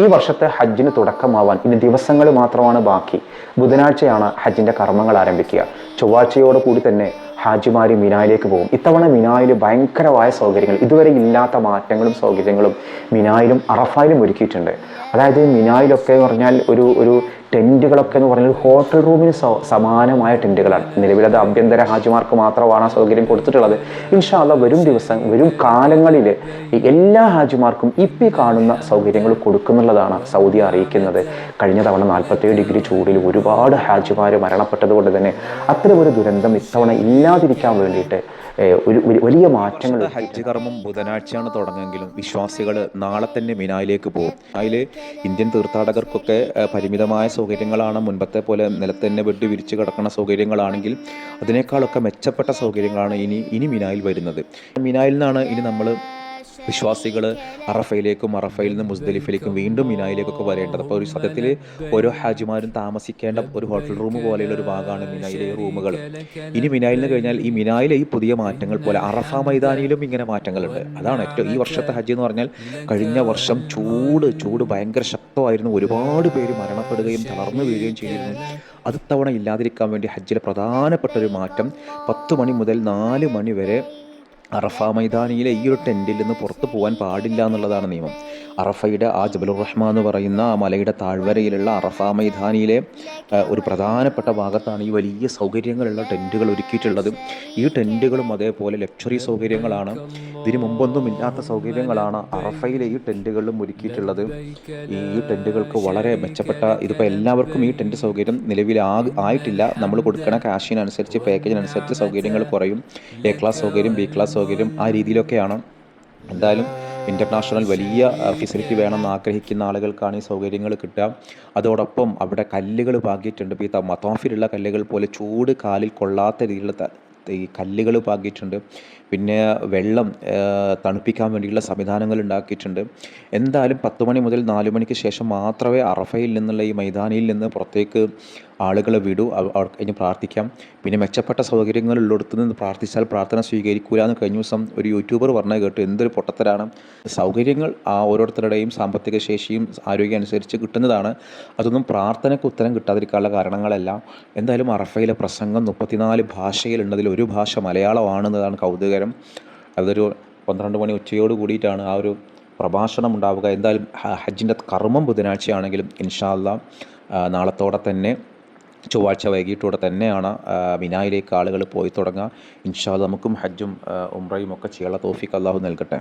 ഈ വർഷത്തെ ഹജ്ജിന് തുടക്കമാവാൻ ഇനി ദിവസങ്ങൾ മാത്രമാണ് ബാക്കി. ബുധനാഴ്ചയാണ് ഹജ്ജിന്റെ കർമ്മങ്ങൾ ആരംഭിക്കുക. ചൊവ്വാഴ്ചയോട് കൂടി തന്നെ ഹാജിമാർ മിനായിലേക്ക് പോകും. ഇത്തവണ മിനായിൽ ഭയങ്കരമായ സൗകര്യങ്ങൾ. ഇതുവരെ ഇല്ലാത്ത മാറ്റങ്ങളും സൗകര്യങ്ങളും മിനായിലും അറഫായിലും ഒരുക്കിയിട്ടുണ്ട്. അതായത് മിനായിലൊക്കെ എന്ന് പറഞ്ഞാൽ ഒരു ഒരു ടെന്റുകളൊക്കെ എന്ന് പറഞ്ഞാൽ ഹോട്ടൽ റൂമിന് സമാനമായ ടെന്റുകളാണ് നിലവിലത് ആഭ്യന്തര ഹാജിമാർക്ക് മാത്രമാണ് ആ സൗകര്യം കൊടുത്തിട്ടുള്ളത്. ഇൻഷാല്ല വരും ദിവസം വരും കാലങ്ങളിൽ എല്ലാ ഹാജിമാർക്കും ഇപ്പി കാണുന്ന സൗകര്യങ്ങൾ കൊടുക്കുന്നുള്ളതാണ് സൗദി അറിയിക്കുന്നത്. കഴിഞ്ഞ തവണ നാൽപ്പത്തേഴ് ഡിഗ്രി ചൂടിൽ ഒരുപാട് ഹാജിമാർ മരണപ്പെട്ടതുകൊണ്ട് തന്നെ അത്തരമൊരു ദുരന്തം ഇത്തവണ ഇല്ലാതിരിക്കാൻ വേണ്ടിയിട്ട് ഒരു വലിയ മാറ്റങ്ങൾ ഹജ്ജ് കർമ്മം ബുധനാഴ്ചയാണ് തുടങ്ങുമെങ്കിലും വിശ്വാസികൾ നാളെ തന്നെ മിനായിലേക്ക് പോകും. അതിൽ ഇന്ത്യൻ തീർത്ഥാടകർക്കൊക്കെ പരിമിതമായ സൗകര്യങ്ങളാണ്. മുൻപത്തെ പോലെ നിലത്ത് തന്നെ വെട്ടി വിരിച്ച് കിടക്കുന്ന സൗകര്യങ്ങളാണെങ്കിൽ അതിനേക്കാളൊക്കെ മെച്ചപ്പെട്ട സൗകര്യങ്ങളാണ് ഇനി ഇനി മിനായിൽ വരുന്നത്. മിനായിൽ നിന്നാണ് ഇനി നമ്മൾ വിശ്വാസികൾ അറഫയിലേക്കും അറഫയിൽ നിന്ന് മുസ്ദലിഫിലേക്കും വീണ്ടും മിനായിലേക്കൊക്കെ വരേണ്ടത്. അപ്പോൾ ഒരു സത്യത്തിൽ ഓരോ ഹാജിമാരും താമസിക്കേണ്ട ഒരു ഹോട്ടൽ റൂം പോലെയുള്ള ഒരു ഭാഗമാണ് മിനായിലെ റൂമുകൾ. ഇനി മിനായിൽ നിന്ന് കഴിഞ്ഞാൽ ഈ മിനായിലെ ഈ പുതിയ മാറ്റങ്ങൾ പോലെ അറഫ മൈതാനിയിലും ഇങ്ങനെ മാറ്റങ്ങളുണ്ട്. അതാണ് ഏറ്റവും ഈ വർഷത്തെ ഹജ്ജ് എന്ന് പറഞ്ഞാൽ കഴിഞ്ഞ വർഷം ചൂട് ചൂട് ഭയങ്കര ശക്തമായിരുന്നു. ഒരുപാട് പേര് മരണപ്പെടുകയും തളർന്നു വീഴുകയും ചെയ്തിരുന്നു. അത് തവണ ഇല്ലാതിരിക്കാൻ വേണ്ടി ഹജ്ജിലെ പ്രധാനപ്പെട്ട ഒരു മാറ്റം പത്ത് മണി മുതൽ നാല് മണി വരെ അറഫ മൈതാനിയിലെ ഈ ഒരു ടെന്റിൽ നിന്ന് പുറത്തു പോകാൻ പാടില്ല എന്നുള്ളതാണ് നിയമം. അറഫയുടെ ആ ജബലുർ റഹ്മാൻ എന്ന് പറയുന്ന ആ മലയുടെ താഴ്വരയിലുള്ള അറഫ മൈതാനിയിലെ ഒരു പ്രധാനപ്പെട്ട ഭാഗത്താണ് ഈ വലിയ സൗകര്യങ്ങളുള്ള ടെന്റുകൾ ഒരുക്കിയിട്ടുള്ളത്. ഈ ടെന്റുകളും അതേപോലെ ലക്ഷറി സൗകര്യങ്ങളാണ്. ഇതിനു മുമ്പൊന്നും ഇല്ലാത്ത സൗകര്യങ്ങളാണ് അറഫയിലെ ഈ ടെന്റുകളിലും ഒരുക്കിയിട്ടുള്ളത്. ഈ ടെന്റുകൾക്ക് വളരെ മെച്ചപ്പെട്ട ഇതിപ്പോൾ എല്ലാവർക്കും ഈ ടെന്റ് സൗകര്യം നിലവിൽ ആയിട്ടില്ല. നമ്മൾ കൊടുക്കുന്ന കാശിനനുസരിച്ച് പാക്കേജിനനുസരിച്ച് സൗകര്യങ്ങൾ കുറയും. എ ക്ലാസ് സൗകര്യം ബി ക്ലാസ് സൗകര്യം ആ രീതിയിലൊക്കെയാണ്. എന്തായാലും ഇന്റർനാഷണൽ വലിയ ഫെസിലിറ്റി വേണമെന്ന് ആഗ്രഹിക്കുന്ന ആളുകൾക്കാണ് ഈ സൗകര്യങ്ങൾ കിട്ടുക. അതോടൊപ്പം അവിടെ കല്ലുകൾ പാകിയിട്ടുണ്ട്. ഇപ്പോൾ ഈ മതോഫിലുള്ള കല്ലുകൾ പോലെ ചൂട് കാലിൽ കൊള്ളാത്ത രീതിയിലുള്ള ഈ കല്ലുകൾ പാകിയിട്ടുണ്ട്. പിന്നെ വെള്ളം തണുപ്പിക്കാൻ വേണ്ടിയുള്ള സംവിധാനങ്ങൾ ഉണ്ടാക്കിയിട്ടുണ്ട്. എന്തായാലും പത്ത് മണി മുതൽ നാല് മണിക്ക് ശേഷം മാത്രമേ അറഫയിൽ നിന്നുള്ള ഈ മൈതാനിയിൽ നിന്ന് പുറത്തേക്ക് ആളുകളെ വിടൂ അവർ കഴിഞ്ഞ് പ്രാർത്ഥിക്കാം. പിന്നെ മെച്ചപ്പെട്ട സൗകര്യങ്ങൾ ഉള്ളിടത്ത് നിന്ന് പ്രാർത്ഥിച്ചാൽ പ്രാർത്ഥന സ്വീകരിക്കൂല എന്ന് കഴിഞ്ഞ ദിവസം ഒരു യൂട്യൂബർ പറഞ്ഞ കേട്ടു. എന്തൊരു പൊട്ടത്തരാണ്. സൗകര്യങ്ങൾ ആ ഓരോരുത്തരുടെയും സാമ്പത്തിക ശേഷിയും ആരോഗ്യം അനുസരിച്ച് കിട്ടുന്നതാണ്. അതൊന്നും പ്രാർത്ഥനയ്ക്ക് ഉത്തരം കിട്ടാതിരിക്കാനുള്ള കാരണങ്ങളല്ല. എന്തായാലും അറഫയിലെ പ്രസംഗം മുപ്പത്തിനാല് ഭാഷയിലുണ്ടതിൽ ഒരു ഭാഷ മലയാളമാണെന്നതാണ് കൗതുകരം. അതൊരു പന്ത്രണ്ട് മണി ഉച്ചയോട് കൂടിയിട്ടാണ് ആ ഒരു പ്രഭാഷണം ഉണ്ടാവുക. എന്തായാലും ഹജ്ജിന്റെ കർമ്മം ബുധനാഴ്ചയാണെങ്കിലും ഇൻഷാല്ല നാളത്തോടെ തന്നെ ചൊവ്വാഴ്ച വൈകിട്ടോടെ തന്നെയാണ് മിനായിലേക്ക് ആളുകൾ പോയി തുടങ്ങുക ഇൻഷാല്ല നമുക്കും ഹജ്ജും ഉംറയും ഒക്കെ ചെയ്യാനുള്ള തോഫിക്ക് അള്ളാഹു നൽകട്ടെ.